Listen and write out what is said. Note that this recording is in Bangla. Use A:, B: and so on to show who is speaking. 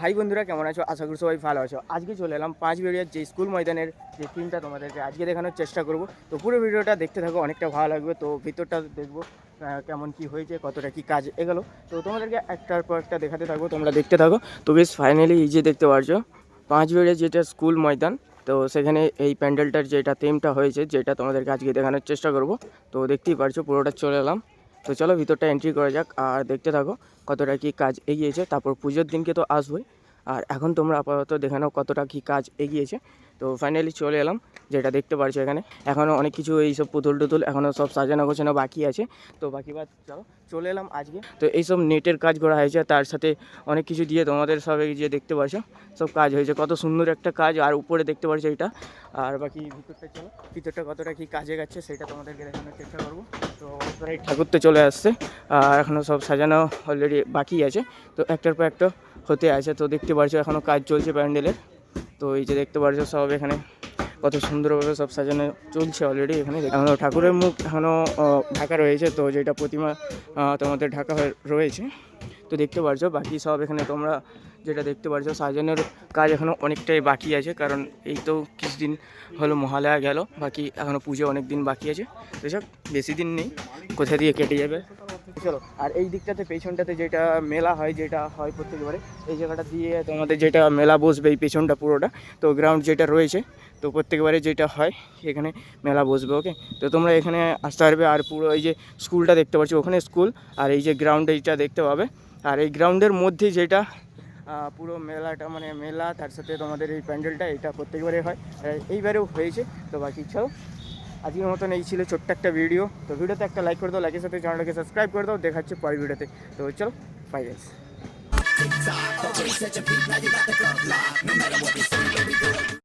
A: হাই বন্ধুরা, কেমন আছো? আশা করি সবাই ভালো আছো। আজকে চলে এলাম পাঁচ বেরিয়ার যে স্কুল ময়দানের যে টিমটা তোমাদেরকে আজকে দেখানোর চেষ্টা করব। তো পুরো ভিডিওটা দেখতে থাকো, অনেকটা ভালো লাগবে। তো ভিতরটা দেখব কেমন কি হয়েছে, কতটা কি কাজ এগোলো। তো তোমাদেরকে একটার পর একটা দেখাতে থাকব, তোমরা দেখতে থাকো। তো বেশ ফাইনালি এই যে দেখতে পারছ পাঁচ বেরিয়ার যেটা স্কুল ময়দান, তো সেখানে এই প্যান্ডেলটার যেটা থিমটা হয়েছে, যেটা তোমাদেরকে আজকে দেখানোর চেষ্টা করব। তো দেখতেই পারছ, পুরোটা চলে এলাম। তো চলো ভিতরটা এন্ট্রি করা যাক আর দেখতে থাকো কতটা কি কাজ এগিয়েছে। তারপর পুজোর দিনকে তো আসবোই। আর এখন তোমরা আপাতত দেখে নাও কতটা কি কাজ এগিয়েছে। তো ফাইনালি চলে এলাম। যেটা দেখতে পারছ এখানে। এখনও অনেক কিছু এইসব পুতুল টুতুল এখনও সব সাজানো গোছানো বাকি আছে। তো বাকি বাদ চলো চলে এলাম আজকে। তো এইসব নেটের কাজ করা হয়েছে, তার সাথে অনেক কিছু দিয়ে তোমাদের সব যে দেখতে পাচ্ছ সব কাজ হয়েছে। কত সুন্দর একটা কাজ, আর উপরে দেখতে পাচ্ছ এটা। আর বাকি ভিতরটা চলো, ভিতরটা কতটা কি কাজে গেছে সেটা তোমাদেরকে দেখানোর চেষ্টা করব। তো প্রায় ঠাকুর তো চলে আসছে, আর এখনও সব সাজানো অলরেডি বাকি আছে। তো একটার পর একটা হতে আছে। তো দেখতে পারছ এখনও কাজ চলছে প্যান্ডেলের। তো এই যে দেখতে পারছ সব এখানে কত সুন্দরভাবে সব সাজানো চলছে অলরেডি এখানে। ঠাকুরের মুখ এখনও ঢাকা রয়েছে, তো যেটা প্রতিমা তোমাদের ঢাকা রয়েছে। তো দেখতে পারছ, বাকি সব এখানে তোমরা যেটা দেখতে পারছ, সাজানোর কাজ এখনও অনেকটাই বাকি আছে, কারণ এই তো কিছুদিন হলো মহালয়া গেল, বাকি এখনও পুজো অনেক দিন বাকি আছে। তো সব বেশি দিন নেই, কোথা দিয়ে কেটে যাবে? চলো, আর এই দিকটাতে পেছনটাতে যেটা মেলা হয়, যেটা হয় প্রত্যেকবারে এই জায়গাটা দিয়ে তোমাদের যেটা মেলা বসবে, এই পেছনটা পুরোটা, তো গ্রাউন্ড যেটা রয়েছে, তো প্রত্যেকবারে যেটা হয়, এখানে মেলা বসবে ওকে তো তোমরা এখানে আসতে পারবে, আর পুরো এই যে স্কুলটা দেখতে পাচ্ছ, ওখানে স্কুল আর এই যে গ্রাউন্ড এইটা দেখতে পাবে, আর এই গ্রাউন্ডের মধ্যে যেটা পুরো মেলাটা মানে মেলা, তার সাথে তোমাদের এই প্যান্ডেলটা, এটা প্রত্যেকবারে হয় এইবারেও হয়েছে, তো বাকি চলো আজকের মতন এই ছিল ছোট্ট একটা ভিডিও তো ভিডিওতে একটা লাইক করে দাও লাইকের সাথে চ্যানেলটাকে সাবস্ক্রাইব করে দাও দেখাচ্ছে পরের ভিডিওতে তো। চলো বাই গাইস